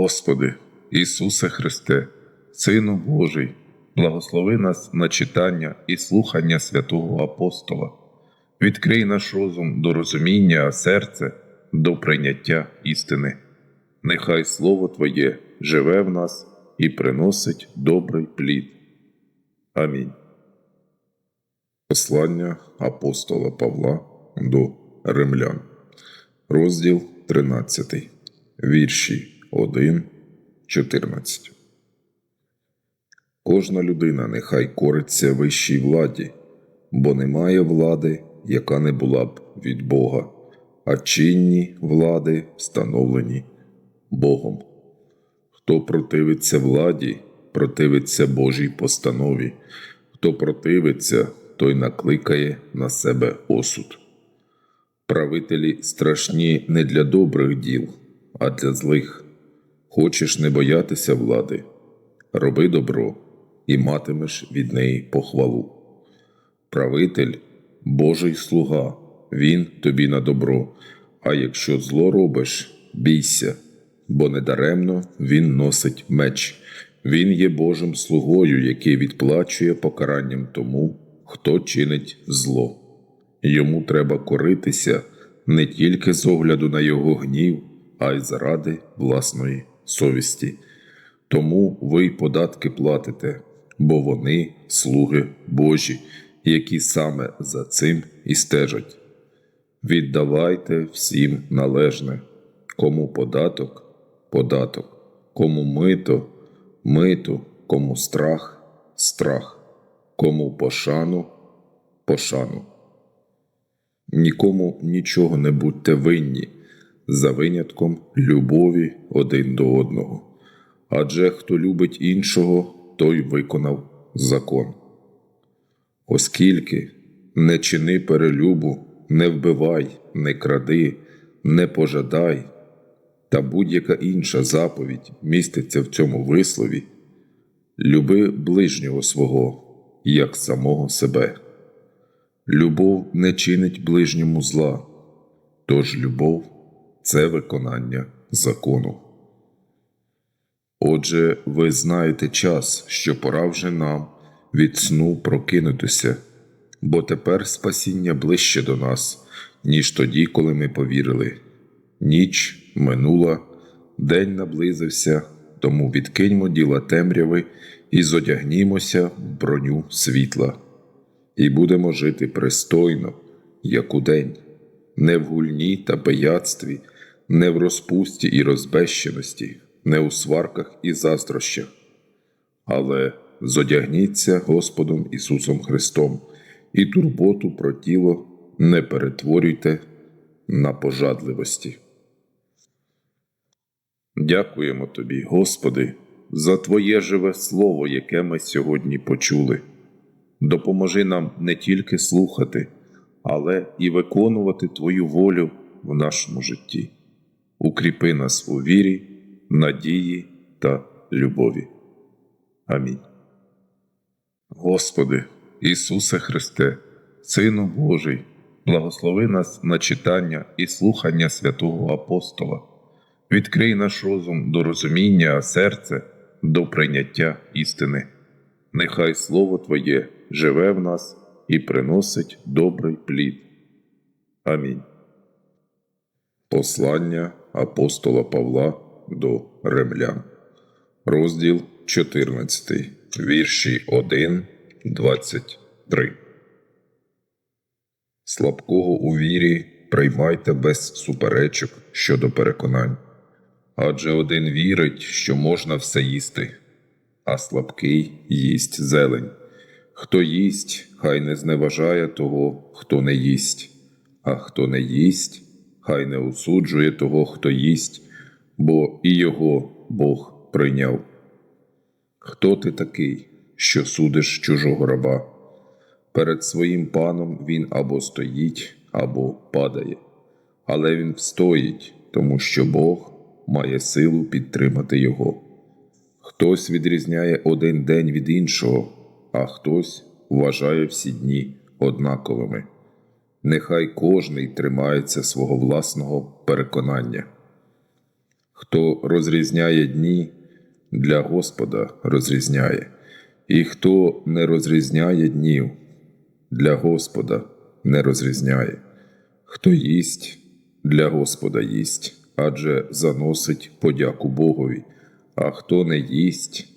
Господи, Ісусе Христе, Сину Божий, благослови нас на читання і слухання святого Апостола. Відкрий наш розум до розуміння, а серце до прийняття істини. Нехай Слово Твоє живе в нас і приносить добрий плід. Амінь. Послання апостола Павла до Римлян, розділ 13, вірші 1, 14. Кожна людина нехай кориться вищій владі, бо немає влади, яка не була б від Бога, а чинні влади встановлені Богом. Хто противиться владі, противиться Божій постанові, хто противиться, той накликає на себе осуд. Правителі страшні не для добрих діл, а для злих. Хочеш не боятися влади, роби добро і матимеш від неї похвалу. Правитель Божий слуга, він тобі на добро, а якщо зло робиш, бійся, бо недаремно він носить меч. Він є Божим слугою, який відплачує покаранням тому, хто чинить зло. Йому треба коритися не тільки з огляду на його гнів, а й заради власної совісті. Тому ви й податки платите, бо вони слуги Божі, які саме за цим і стежать. Віддавайте всім належне, кому податок податок, кому мито мито, кому страх страх, кому пошану пошану. Нікому нічого не будьте винні, за винятком любові один до одного. Адже хто любить іншого, той виконав закон. Оскільки не чини перелюбу, не вбивай, не кради, не пожадай, та будь-яка інша заповідь міститься в цьому вислові, люби ближнього свого, як самого себе. Любов не чинить ближньому зла, тож любов це виконання закону. Отже, ви знаєте час, що пора вже нам від сну прокинутися, бо тепер спасіння ближче до нас, ніж тоді, коли ми повірили. Ніч минула, день наблизився, тому відкиньмо діла темряви і зодягнімося в броню світла і будемо жити пристойно, як у день, не в гульні та пияцтві, не в розпусті і розбещеності, не у сварках і заздрощах, але зодягніться Господом Ісусом Христом і турботу про тіло не перетворюйте на пожадливості. Дякуємо Тобі, Господи, за Твоє живе Слово, яке ми сьогодні почули. Допоможи нам не тільки слухати, але і виконувати Твою волю в нашому житті. Укріпи нас у вірі, надії та любові. Амінь. Господи, Ісусе Христе, Сину Божий, благослови нас на читання і слухання святого Апостола. Відкрий наш розум до розуміння, а серце до прийняття істини. Нехай Слово Твоє живе в нас і приносить добрий плід. Амінь. Послання апостола Павла до Ремлян, розділ 14, вірші 1, 23. Слабкого у вірі приймайте без суперечок щодо переконань. Адже один вірить, що можна все їсти, а слабкий їсть зелень. Хто їсть, хай не зневажає того, хто не їсть, а хто не їсть, хай не осуджує того, хто їсть, бо і його Бог прийняв. Хто ти такий, що судиш чужого раба? Перед своїм паном він або стоїть, або падає, але він встоїть, тому що Бог має силу підтримати його. Хтось відрізняє один день від іншого а хтось вважає всі дні однаковими. Нехай кожний тримається свого власного переконання. Хто розрізняє дні, для Господа розрізняє, і хто не розрізняє днів, для Господа не розрізняє. Хто їсть, для Господа їсть, адже заносить подяку Богові, а хто не їсть,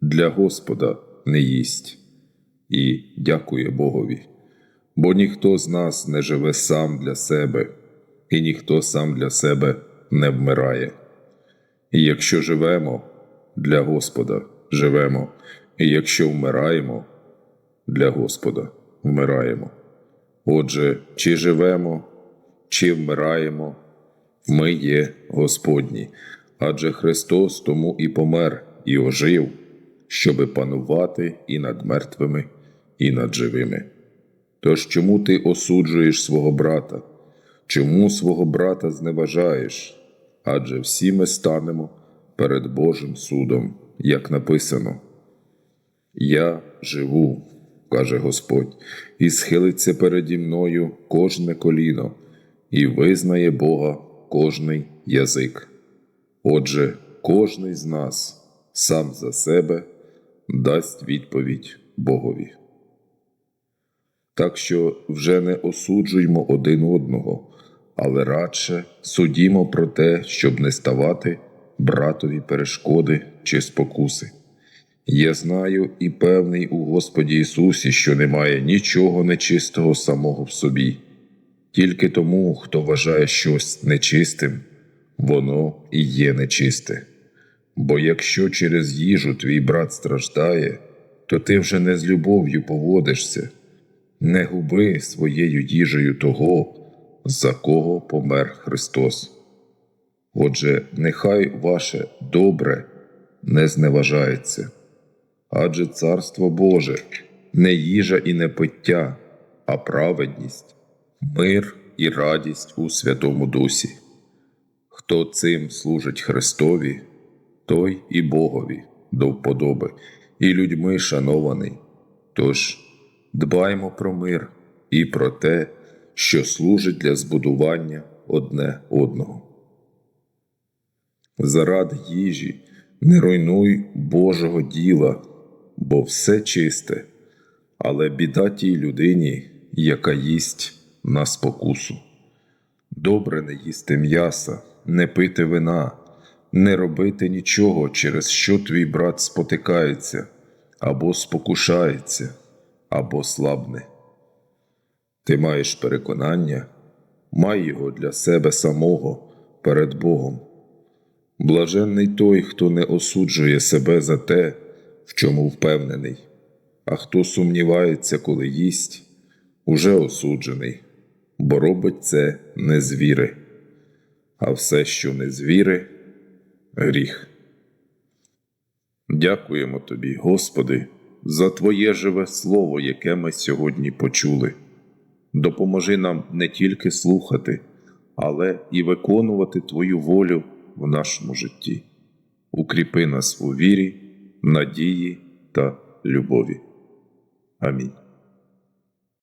для Господа не їсть і дякує Богові. Бо ніхто з нас не живе сам для себе, і ніхто сам для себе не вмирає. І якщо живемо, для Господа живемо, і якщо вмираємо, для Господа вмираємо. Отже, чи живемо, чи вмираємо, ми є Господні, адже Христос тому і помер, і ожив, щоби панувати і над мертвими, і над живими. Тож чому ти осуджуєш свого брата? Чому свого брата зневажаєш? Адже всі ми станемо перед Божим судом, як написано. Я живу, каже Господь, і схилиться переді мною кожне коліно, і визнає Бога кожний язик. Отже, кожний з нас сам за себе дасть відповідь Богові. Так що вже не осуджуймо один одного, але радше судімо про те, щоб не ставати братові перешкоди чи спокуси. Я знаю і певний у Господі Ісусі, що немає нічого нечистого самого в собі, тільки тому, хто вважає щось нечистим, воно і є нечисте. Бо якщо через їжу твій брат страждає, то ти вже не з любов'ю поводишся, не губи своєю їжею того, за кого помер Христос. Отже, нехай ваше добре не зневажається, адже Царство Боже не їжа і не пиття, а праведність, мир і радість у Святому Дусі. Хто цим служить Христові, той і Богові до вподоби, і людьми шанований. Тож дбаймо про мир і про те, що служить для збудування одне одного. Заради їжі не руйнуй Божого діла, бо все чисте, але біда тій людині, яка їсть на спокусу. Добре не їсти м'яса, не пити вина, не робити нічого, через що твій брат спотикається, або спокушається, або слабне. Ти маєш переконання, май його для себе самого перед Богом. Блаженний той, хто не осуджує себе за те, в чому впевнений, а хто сумнівається, коли їсть, уже осуджений, бо робить це не з віри, а все, що не з віри, гріх. Дякуємо тобі, Господи, за Твоє живе Слово, яке ми сьогодні почули. Допоможи нам не тільки слухати, але і виконувати Твою волю в нашому житті. Укріпи нас у вірі, надії та любові. Амінь.